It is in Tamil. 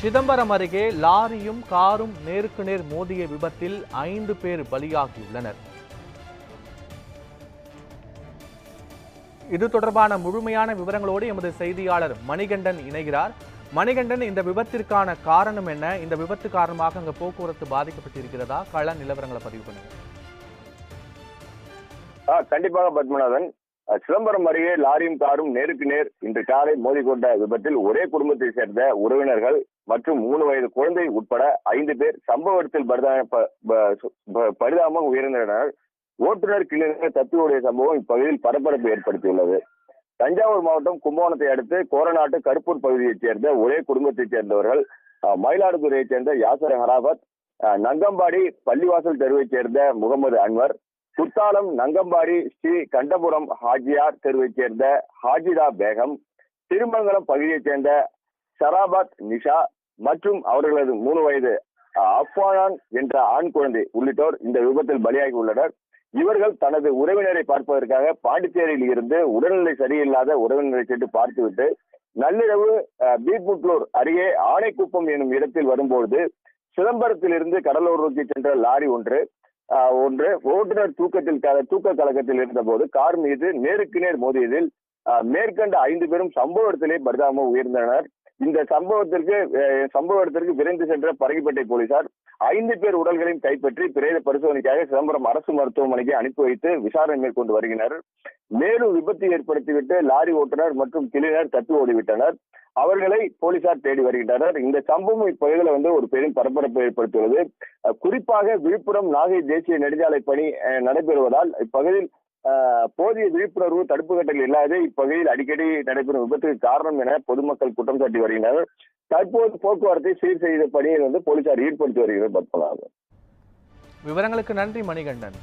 சிதம்பரம் அருகே லாரியும் காரும் நேருக்கு நேர் மோதிய விபத்தில் ஐந்து பேர் பலியாகியுள்ளனர். இது தொடர்பான முழுமையான விவரங்களோடு எமது செய்தியாளர் மணிகண்டன் இணைகிறார். மணிகண்டன் இந்த விபத்திற்கான காரணம் என்ன? இந்த விபத்து காரணமாக அங்கு போக்குவரத்து பாதிக்கப்பட்டிருக்கிறதா? கள நிலவரங்களை பதிவு பண்ணுங்கள். ஆ, கண்டிப்பாக பத்மநாதன். சிதம்பரம் அருகே லாரியும் காரும் நேருக்கு நேர் இன்று காலை மோதிக்கொண்ட விபத்தில் ஒரே குடும்பத்தை சேர்ந்த உறவினர்கள் மற்றும் மூணு வயது குழந்தை உட்பட ஐந்து பேர் சம்பவ இடத்தில் பரிதாப- ப- பரிதாபமாக உயிரிழந்தனர். ஓட்டுநர் கிளிநர் தப்பியோடைய சம்பவம் இப்பகுதியில் பரபரப்பு ஏற்படுத்தியுள்ளது. தஞ்சாவூர் மாவட்டம் கும்பகோணத்தை அடுத்து கோரநாட்டு கருப்பூர் பகுதியைச் சேர்ந்த ஒரே குடும்பத்தைச் சேர்ந்தவர்கள் மயிலாடுதுறையைச் சேர்ந்த யாசர் ஹராபத் நங்கம்பாடி பள்ளிவாசல் தெருவைச் சேர்ந்த முகமது அன்வர் குத்தாலம் நங்கம்பாடி ஸ்ரீ கண்டபுரம் ஹாஜியார் தெருவைச் சேர்ந்த ஹாஜிதா பேகம் திருமங்கலம் பகுதியைச் சேர்ந்த ஷராபாத் நிஷா மற்றும் அவர்களது மூணு வயது அஹ், என்ற ஆண் குழந்தை உள்ளிட்டோர் இந்த விபத்தில் பலியாகி உள்ளனர். இவர்கள் தனது உறவினரை பார்ப்பதற்காக பாண்டிச்சேரியில் இருந்து உடல்நிலை சரியில்லாத உறவினரை சென்று பார்த்துவிட்டு நள்ளிரவு அஹ், பீட்புட்லூர் அருகே ஆனைக்குப்பம் எனும் இடத்தில் வரும்போது சிதம்பரத்தில் இருந்து கடலூர் நோக்கி சென்ற லாரி ஒன்று ஒன்று ஓட்டுநர் தூக்கத்தில் தூக்க தூக்க கலக்கத்தில் இருந்தபோது கார் மீது நேருக்கு நேர் மோதியதில் மேற்கண்ட ஐந்து பேரும் சம்பவ இடத்திலே பரிதாபமாக உயர்ந்தனர் இந்த சம்பவத்திற்கு சம்பவ இடத்திற்கு விரைந்து சென்ற பரங்கிப்பேட்டை போலீசார் ஐந்து பேர் உடல்களையும் கைப்பற்றி பிரேத பரிசோதனைக்காக சிதம்பரம் அரசு மருத்துவமனைக்கு அனுப்பி வைத்து விசாரணை மேற்கொண்டு வருகின்றனர் மேலும் விபத்து ஏற்படுத்திவிட்டு லாரி ஓட்டுநர் மற்றும் கிளினர் தப்பி ஓடிவிட்டனர். அவர்களை போலீசார் தேடி வருகின்றனர். இந்த சம்பவம் இப்பகுதியில் வந்து ஒரு பெரும் பரபரப்பை ஏற்படுத்தியுள்ளது. அஹ் குறிப்பாக விழுப்புரம் நாகை தேசிய நெடுஞ்சாலை பணி நடைபெறுவதால் இப்பகுதியில் போதிய விழிப்புணர்வு தடுப்பு கட்டல் இல்லாத இப்பகுதியில் அடிக்கடி நடைபெறும் விபத்துக்கு காரணம் என பொதுமக்கள் குற்றம் சாட்டி வருகின்றனர். தற்போது போக்குவரத்தை சீர் செய்த பணியை வந்து போலீசார் ஈடுபடுத்தி வருகிறது பத்மநாபன். விவரங்களுக்கு நன்றி மணிகண்டன்.